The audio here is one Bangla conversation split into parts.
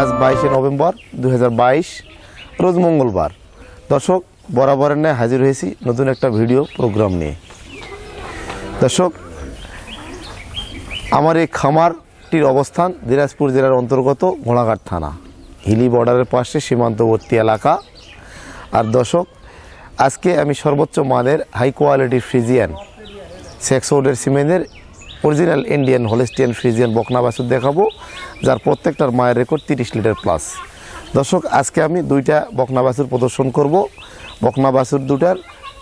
আজ বাইশে নভেম্বর দু হাজার বাইশ, রোজ মঙ্গলবার। দর্শক, বরাবরের ন্যায় হাজির হয়েছি নতুন একটা ভিডিও প্রোগ্রাম নিয়ে। দর্শক, আমার এই খামারটির অবস্থান দিনাজপুর জেলার অন্তর্গত ঘোড়াঘাট থানা। হিলি বর্ডারের পাশে সীমান্তবর্তী এলাকা। আর দর্শক, আজকে আমি সর্বোচ্চ মানের হাই কোয়ালিটির ফ্রিজিয়ান, সেক্সোডের সিমেন্টের অরিজিনাল ইন্ডিয়ান, হলেস্টিয়ান, ফ্রিজিয়ান বকনা বাছুর দেখাবো, যার প্রত্যেকটার মায়ের রেকর্ড তিরিশ লিটার প্লাস দর্শক, আজকে আমি দুইটা বকনা বাছুর প্রদর্শন করব। বকনা বাছুর দুটার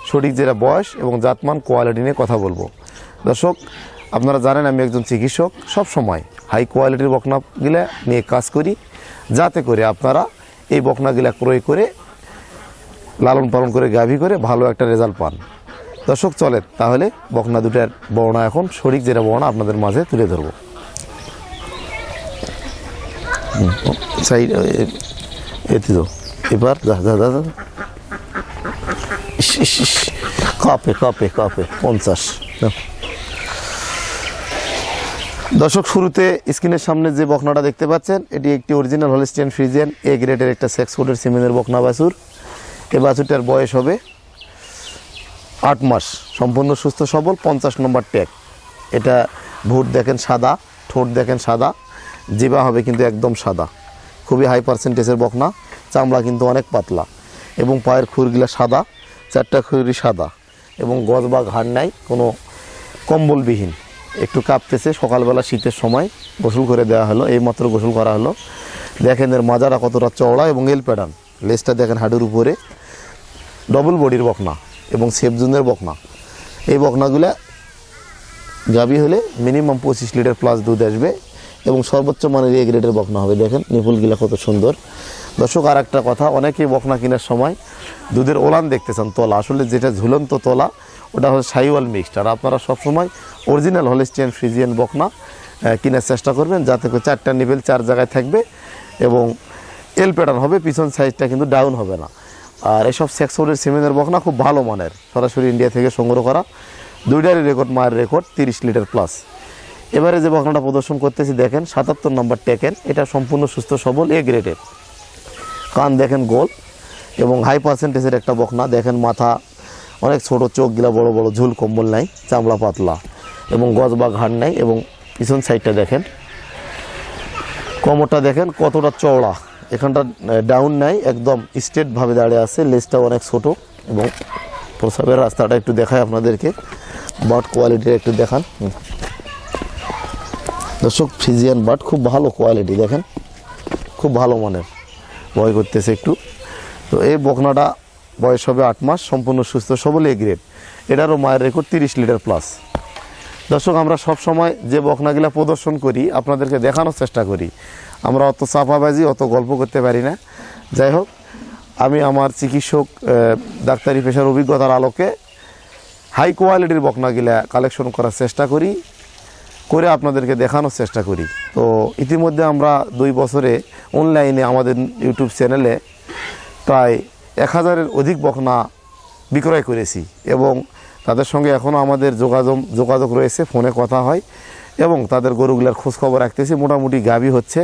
সঠিক যেটা বয়স এবং জাতমান কোয়ালিটি নিয়ে কথা বলব। দর্শক, আপনারা জানেন আমি একজন চিকিৎসক, সব সময় হাই কোয়ালিটির বকনাগুলা নিয়ে কাজ করি, যাতে করে আপনারা এই বকনাগুলা ক্রয় করে, লালন পালন করে, গাভী করে ভালো একটা রেজাল্ট পান। দর্শক চলে তাহলে বকনা দুটার বর্ণা এখন শরিক যেটা বর্ণা আপনাদের মাঝে তুলে ধরবো এতে তো এবার ইস, কাপে কাপে কাপে পঞ্চাশ। দর্শক শুরুতে স্ক্রিনের সামনে যে বকনাটা দেখতে পাচ্ছেন এটি একটি অরিজিনাল হলিস্টিয়ান ফ্রিজিয়ান এ গ্রেডের একটা সেক্স কোডের সিমেন্টের বকনা বাছুর এ বাছুরটার বয়স হবে আট মাস। সম্পূর্ণ সুস্থ, সবল, পঞ্চাশ নম্বর ট্যাগ। এটা ভোট দেখেন সাদা, ঠোঁট দেখেন সাদা, জিবা হবে কিন্তু একদম সাদা। খুবই হাই পার্সেন্টেজের বকনা, চামড়া কিন্তু অনেক পাতলা। এবং পায়ের খুরগুলা সাদা, চারটা খুরি সাদা। এবং গজ বা ঘাড় নাই, কোনো কম্বলবিহীন। একটু কাঁপতেছে, সকালবেলা শীতের সময় গোসল করে দেওয়া হলো এইমাত্র গোসল করা হলো। দেখেন এর মাজারা কতটা চওড়া এবং এল প্যাটার্ন। লেজটা দেখেন হাডুর উপরে। ডবল বডির বকনা। এবং সেফজুনের বকনা। এই বকনাগুলা গাবি হলে মিনিমাম পঁচিশ লিটার প্লাস দুধ আসবে এবং সর্বোচ্চ মানের এ গ্রেডের বকনা হবে। দেখেন নিপুলগুলা কত সুন্দর। দর্শক আর একটা কথা, অনেকেই বকনা কেনার সময় দুধের ওলান দেখতে চান, তলা। আসলে যেটা ঝুলন্ত তলা, ওটা হচ্ছে সাইওয়াল মিক্সড আর আপনারা সবসময় অরিজিনাল হলিস্টিয়ান ফ্রিজিয়ান বকনা কেনার চেষ্টা করবেন, যাতে করে চারটা নিবেল চার জায়গায় থাকবে এবং এল প্যাটার্ন হবে, পিছন সাইজটা কিন্তু ডাউন হবে না। আর এসব সেক্সোডের সিমেন্টের বকনা খুব ভালো মানের। সরাসরি ইন্ডিয়া থেকে সংগ্রহ করা। দুইটারই রেকর্ড মায়ের রেকর্ড তিরিশ লিটার প্লাস এবারে যে বকনাটা প্রদর্শন করতেছি, দেখেন, সাতাত্তর নম্বর টেকেন এটা সম্পূর্ণ সুস্থ, সবল এ গ্রেডের কান দেখেন, গোল। এবং হাই পার্সেন্টেজের একটা বকনা। দেখেন, মাথা অনেক ছোট চোখগুলা বড় বড়, ঝুল, কম্বল নাই, চামড়া পাতলা। এবং গজ বা ঘাড় নাই, এবং পিছন সাইডটা দেখেন। কোমরটা দেখেন, কতটা চওড়া। এখানটা ডাউন নাই, একদম স্ট্রেটভাবে দাঁড়িয়ে আছে, লেজটা অনেক ছোট এবং প্রসাবের রাস্তাটা একটু দেখায় আপনাদেরকে বাট কোয়ালিটিটা একটু দেখান। দর্শক ফিজিয়ান বাট খুব ভালো কোয়ালিটি দেখেন। খুব ভালো মানের। ভয় করতেছে একটু। তো এই বকনাটা বয়স হবে আট মাস, সম্পূর্ণ সুস্থ, সবল এ গ্রেড এটারও মায়ের রেকর্ড তিরিশ লিটার প্লাস দর্শক, আমরা সব সময় যে বকনাগুলা প্রদর্শন করি, আপনাদেরকে দেখানোর চেষ্টা করি। আমরা অত চাপাবাজি, অত গল্প করতে পারি না। যাই হোক, আমি আমার চিকিৎসক ডাক্তারি পেশার অভিজ্ঞতার আলোকে হাই কোয়ালিটির বকনাগুলা কালেকশন করার চেষ্টা করি, করে আপনাদেরকে দেখানোর চেষ্টা করি। তো ইতিমধ্যে আমরা দুই বছরে অনলাইনে আমাদের ইউটিউব চ্যানেলে প্রায় এক হাজারের অধিক বকনা বিক্রয় করেছি এবং তাদের সঙ্গে এখনও আমাদের যোগাযোগ যোগাযোগ রয়েছে, ফোনে কথা হয়। এবং তাদের গরুগুলার খোঁজখবর রাখতেছি। মোটামুটি গাভী হচ্ছে।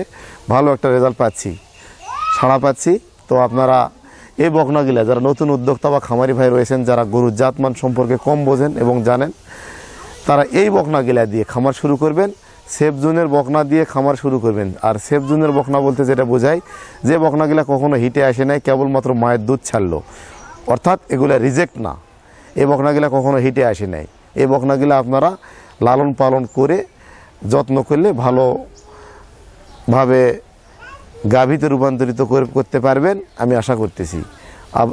ভালো একটা রেজাল্ট পাচ্ছি। সাড়া পাচ্ছি। তো আপনারা এই বকনাগুলা, যারা নতুন উদ্যোক্তা বা খামারি ভাই রয়েছেন, যারা গরুর জাতমান সম্পর্কে কম বোঝেন এবং জানেন, তারা এই বকনাগুলা দিয়ে খামার শুরু করবেন। সেফ জোনের বকনা দিয়ে খামার শুরু করবেন। আর সেফ জোনের বকনা বলতে যেটা বোঝায়, যে বকনাগুলা কখনো হিটে আসে নাই, কেবলমাত্র মায়ের দুধ ছাড়লো। অর্থাৎ এগুলা রিজেক্ট না। এই বকনাগুলা কখনো হিটে আসে নাই। এই বকনাগুলা আপনারা লালন পালন করে যত্ন করলে ভালোভাবে গাভীতে রূপান্তরিত করে- করতে পারবেন, আমি আশা করতেছি।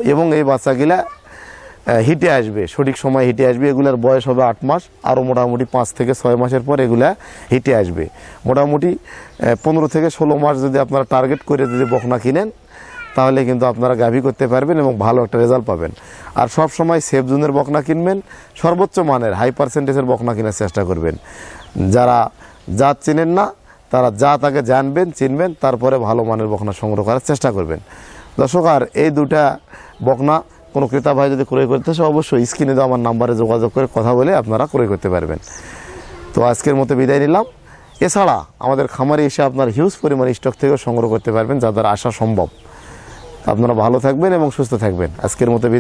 এবং এই বাচ্চাগুলা হিটে আসবে, সঠিক সময় হিটে আসবে, এগুলার বয়স হবে আট মাস, আরও মোটামুটি পাঁচ থেকে ছয় মাসের পর এগুলা হিটে আসবে। মোটামুটি পনেরো থেকে ষোলো মাস যদি আপনারা টার্গেট করে যদি বকনা কিনেন তাহলে কিন্তু আপনারা গাভী করতে পারবেন এবং ভালো একটা রেজাল্ট পাবেন। আর সব সময় সেফ জোনের বকনা কিনবেন, সর্বোচ্চ মানের, হাই পার্সেন্টেজের বকনা কেনার চেষ্টা করবেন। যারা জাত চেনেন না, তারা যা তাকে জানবেন, চিনবেন, তারপরে ভালো মানের বকনা সংগ্রহ করার চেষ্টা করবেন। দর্শক, আর এই দুটা বকনা কোনো ক্রেতা ভাই যদি ক্রয় করতে চায়, অবশ্যই স্ক্রিনে দেওয়া আমার নাম্বারে যোগাযোগ করে কথা বলে আপনারা ক্রয় করতে পারবেন। তো আজকের মতো বিদায় নিলাম। এছাড়া আমাদের খামারে এসে আপনার হিউজ পরিমাণ স্টক থেকেও সংগ্রহ করতে পারবেন, যা দ্বারা আসা সম্ভব। আপনারা ভালো থাকবেন এবং সুস্থ থাকবেন আজকের মতো।